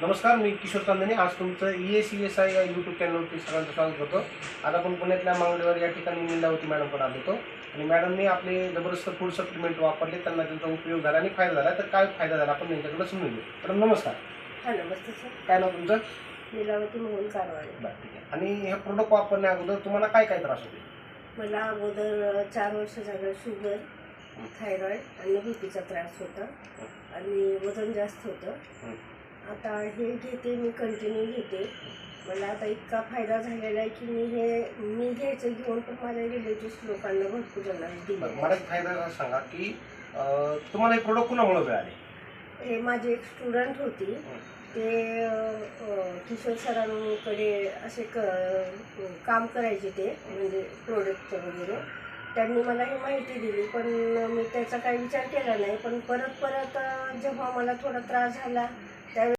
नमस्कार मी किशोर चांदणे आज तुमचं E S E S I या यूट्यूब चॅनलवरती सगळ्यांचं स्वागत करतो आज आपण पुण्यातल्या मांगडेवर या ठिकाणी निंदावती मॅडमकडे आलो होतो आणि मॅडमने आपले जबरदस्त फूड सप्लिमेंट वापरले. त्यांना त्यांचा उपयोग झाला आणि फायदा झाला. तर काय फायदा झाला आपण त्यांच्याकडे समजून घेऊ मॅडम नमस्कार. हा नमस्ते सर. काय नाव तुमचं? लीलावती मोहन कारवाडे बरं ठीक आहे. आणि हे प्रोडक्ट वापरण्या अगोदर तुम्हाला काय काय त्रास होते? मला अगोदर चार वर्ष झालं शुगर थायरॉईड आणि बी पीचा त्रास होता. आणि वजन जास्त होतं. आता हे घेते मी कंटिन्यू घेते. मला आता इतका फायदा झालेला आहे की मी हे मी घ्यायचं घेऊन पण माझ्या रिलेटिव्स लोकांना भरपूर जणांना दिले. मला एक फायदा सांगा की तुम्हाला हे प्रोडक्ट कुणामुळे मिळाले? हे माझी एक स्टुडंट होती. ते किशोर सरांकडे असे क काम करायचे ते म्हणजे प्रोडक्टचं वगैरे. त्यांनी मला ही माहिती दिली पण मी त्याचा काही विचार केला नाही. पण परत परत जेव्हा मला थोडा त्रास झाला